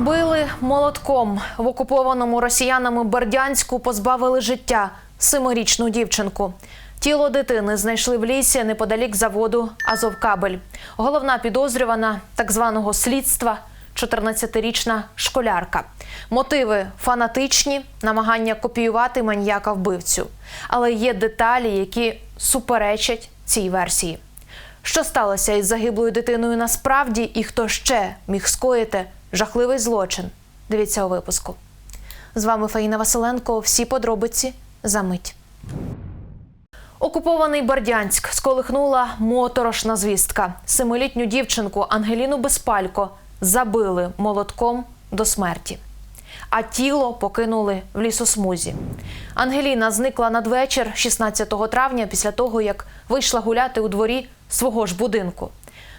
Били молотком в окупованому росіянами Бердянську позбавили життя семирічну дівчинку. Тіло дитини знайшли в лісі неподалік заводу Азовкабель. Головна підозрювана так званого слідства 14-річна школярка. Мотиви фанатичні, намагання копіювати маньяка вбивцю. Але є деталі, які суперечать цій версії. Що сталося із загиблою дитиною насправді і хто ще міг скоїти жахливий злочин? Дивіться у випуску. З вами Фаїна Василенко. Всі подробиці за мить. Окупований Бердянськ сколихнула моторошна звістка. Семилітню дівчинку Ангеліну Безпалько забили молотком до смерті. А тіло покинули в лісосмузі. Ангеліна зникла надвечір 16 травня після того, як вийшла гуляти у дворі свого ж будинку.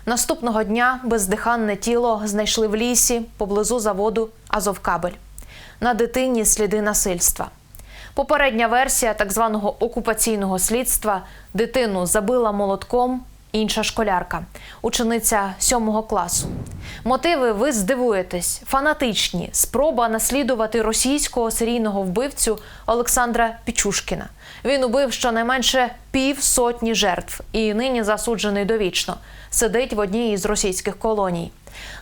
Наступного дня бездиханне тіло знайшли в лісі поблизу заводу Азовкабель. На дитині сліди насильства. Попередня версія так званого окупаційного слідства дитину забила молотком інша школярка, учениця сьомого класу. Мотиви ви здивуєтесь, фанатичні спроба наслідувати російського серійного вбивцю Олександра Пічушкіна. Він убив щонайменше пів сотні жертв і нині засуджений довічно. Сидить в одній із російських колоній.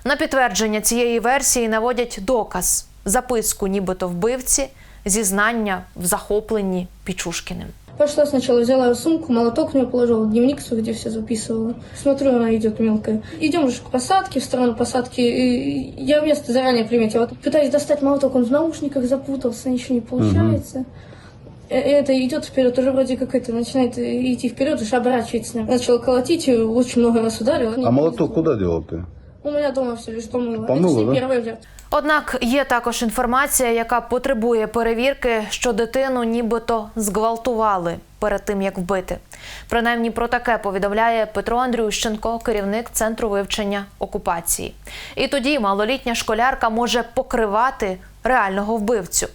На підтвердження цієї версії наводять доказ записку, нібито вбивці, зізнання в захопленні Пічушкіним. Пошла сначала, взяла сумку, молоток в нее положила, дневник свой, где все записывала. Смотрю, она идет мелкая. Идем же к посадке, в сторону посадки. И я место заранее приметила. Пытаюсь достать молоток, он в наушниках запутался, ничего не получается. Э, Это идет вперед, уже вроде как это начинает идти вперед, уже оборачивается. Начала колотить, очень много раз ударила. А молоток куда делал ты? У меня дома все лишь помыло. Помыла, это да? не первая жертва. Однак є також інформація, яка потребує перевірки, що дитину нібито зґвалтували перед тим, як вбити. Принаймні про таке повідомляє Петро Андрющенко, керівник центру вивчення окупації. І тоді малолітня школярка може покривати реального вбивцю.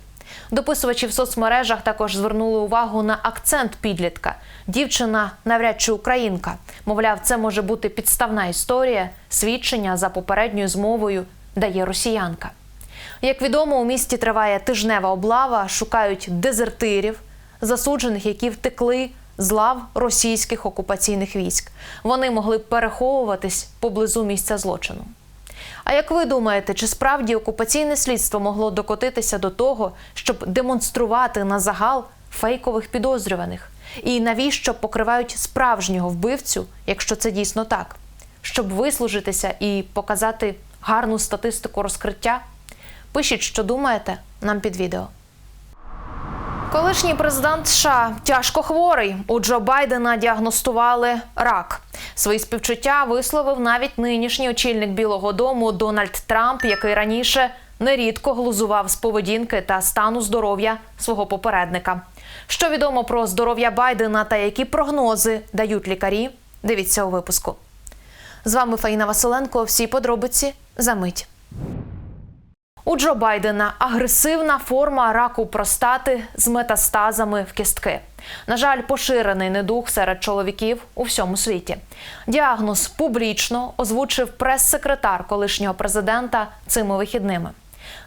Дописувачі в соцмережах також звернули увагу на акцент підлітка. Дівчина навряд чи українка. Мовляв, це може бути підставна історія, свідчення за попередньою змовою дає росіянка. Як відомо, у місті триває тижнева облава, шукають дезертирів, засуджених, які втекли з лав російських окупаційних військ. Вони могли переховуватись поблизу місця злочину. А як ви думаєте, чи справді окупаційне слідство могло докотитися до того, щоб демонструвати на загал фейкових підозрюваних? І навіщо покривають справжнього вбивцю, якщо це дійсно так? Щоб вислужитися і показати гарну статистику розкриття? Пишіть, що думаєте, нам під відео. Колишній президент США тяжко хворий. У Джо Байдена діагностували рак. Свої співчуття висловив навіть нинішній очільник Білого Дому Дональд Трамп, який раніше нерідко глузував з поведінки та стану здоров'я свого попередника. Що відомо про здоров'я Байдена та які прогнози дають лікарі? Дивіться у випуску. З вами Фаїна Василенко. Всі подробиці за мить. У Джо Байдена агресивна форма раку простати з метастазами в кістки. На жаль, поширений недух серед чоловіків у всьому світі. Діагноз публічно озвучив прес-секретар колишнього президента цими вихідними.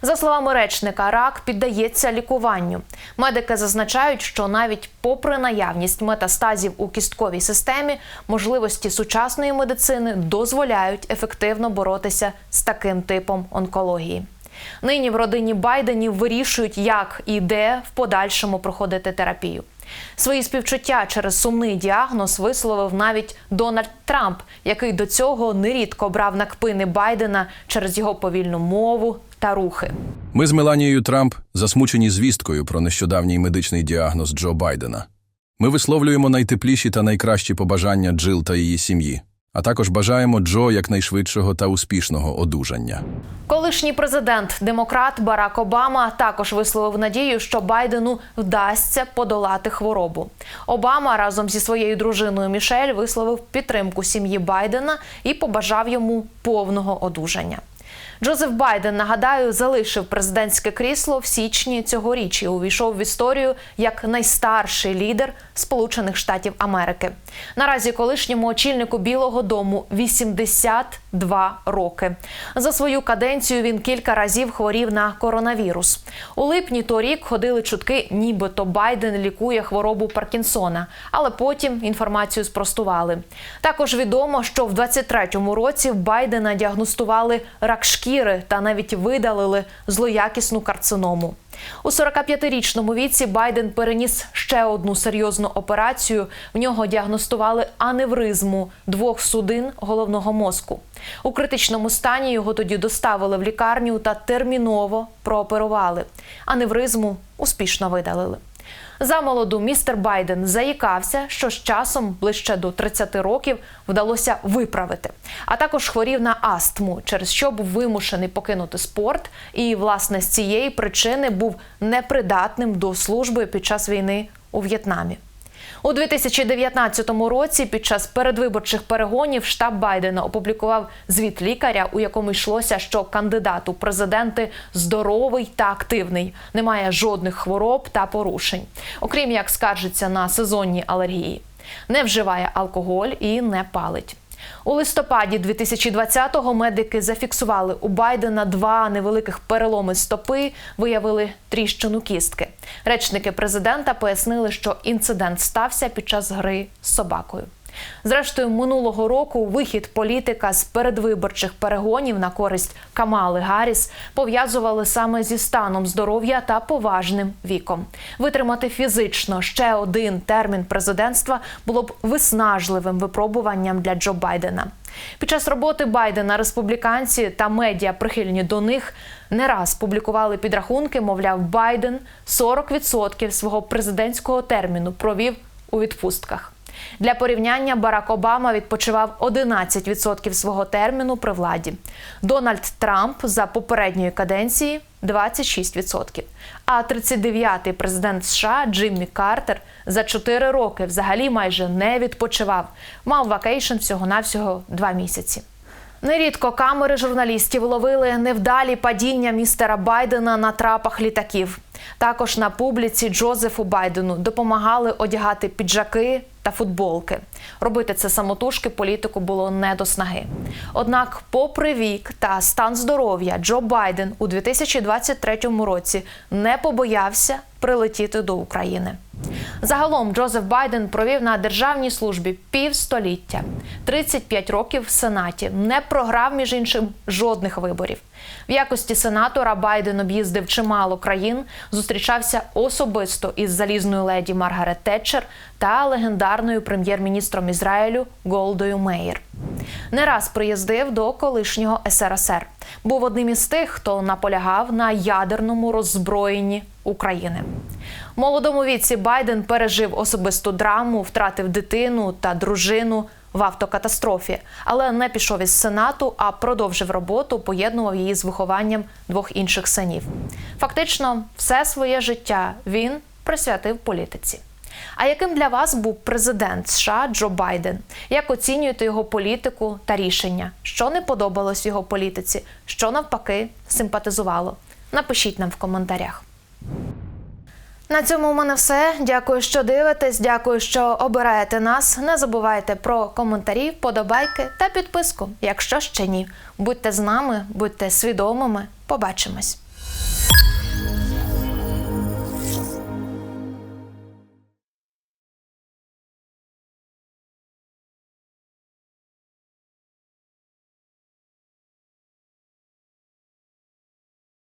За словами речника, рак піддається лікуванню. Медики зазначають, що навіть попри наявність метастазів у кістковій системі, можливості сучасної медицини дозволяють ефективно боротися з таким типом онкології. Нині в родині Байденів вирішують, як і де в подальшому проходити терапію. Свої співчуття через сумний діагноз висловив навіть Дональд Трамп, який до цього нерідко брав на кпини Байдена через його повільну мову та рухи. Ми з Меланією Трамп засмучені звісткою про нещодавній медичний діагноз Джо Байдена. Ми висловлюємо найтепліші та найкращі побажання Джил та її сім'ї, а також бажаємо Джо якнайшвидшого та успішного одужання. Колишній президент демократ Барак Обама також висловив надію, що Байдену вдасться подолати хворобу. Обама разом зі своєю дружиною Мішель висловив підтримку сім'ї Байдена і побажав йому повного одужання. Джозеф Байден, нагадаю, залишив президентське крісло в січні цьогоріч і увійшов в історію як найстарший лідер Сполучених Штатів Америки. Наразі колишньому очільнику Білого Дому 82 роки. За свою каденцію він кілька разів хворів на коронавірус. У липні торік ходили чутки, нібито Байден лікує хворобу Паркінсона, але потім інформацію спростували. Також відомо, що в 23-му році в Байдена діагностували рак шкіри та навіть видалили злоякісну карциному. У 45-річному віці Байден переніс ще одну серйозну операцію. В нього діагностували аневризму двох судин головного мозку. У критичному стані його тоді доставили в лікарню та терміново прооперували. Аневризму успішно видалили. Замолоду містер Байден заїкався, що з часом ближче до 30 років вдалося виправити. А також хворів на астму, через що був вимушений покинути спорт, і власне з цієї причини був непридатним до служби під час війни у В'єтнамі. У 2019 році під час передвиборчих перегонів штаб Байдена опублікував звіт лікаря, у якому йшлося, що кандидат у президенти здоровий та активний, немає жодних хвороб та порушень, окрім як скаржиться на сезонні алергії, не вживає алкоголь і не палить. У листопаді 2020-го медики зафіксували у Байдена два невеликих переломи стопи, виявили тріщину кістки. Речники президента пояснили, що інцидент стався під час гри з собакою. Зрештою, минулого року вихід політика з передвиборчих перегонів на користь Камали Гарріс пов'язували саме зі станом здоров'я та поважним віком. Витримати фізично ще один термін президентства було б виснажливим випробуванням для Джо Байдена. Під час роботи Байдена республіканці та медіа, прихильні до них, не раз публікували підрахунки. Мовляв, Байден 40% свого президентського терміну провів у відпустках. Для порівняння Барак Обама відпочивав 11% свого терміну при владі. Дональд Трамп за попередньої каденції 26%. А 39-й президент США Джиммі Картер за 4 роки взагалі майже не відпочивав. Мав вакейшн всього-навсього 2 місяці. Нерідко камери журналістів ловили невдалі падіння містера Байдена на трапах літаків. Також на публіці Джозефу Байдену допомагали одягати піджаки та футболки. Робити це самотужки політику було не до снаги. Однак, попри вік та стан здоров'я, Джо Байден у 2023 році не побоявся прилетіти до України. Загалом Джозеф Байден провів на державній службі півстоліття, 35 років в Сенаті, не програв між іншим жодних виборів. В якості сенатора Байден об'їздив чимало країн, зустрічався особисто із залізною леді Маргарет Тетчер та легендарною прем'єр-міністром Ізраїлю Голдою Меїр. Не раз приїздив до колишнього СРСР. Був одним із тих, хто наполягав на ядерному роззброєнні України. Молодому віці Байден пережив особисту драму, втратив дитину та дружину в автокатастрофі, але не пішов із сенату, а продовжив роботу, поєднував її з вихованням двох інших синів. Фактично, все своє життя він присвятив політиці. А яким для вас був президент США Джо Байден? Як оцінюєте його політику та рішення? Що не подобалось його політиці? Що навпаки симпатизувало? Напишіть нам в коментарях. На цьому у мене все. Дякую, що дивитесь. Дякую, що обираєте нас. Не забувайте про коментарі, вподобайки та підписку, якщо ще ні. Будьте з нами, будьте свідомими. Побачимось.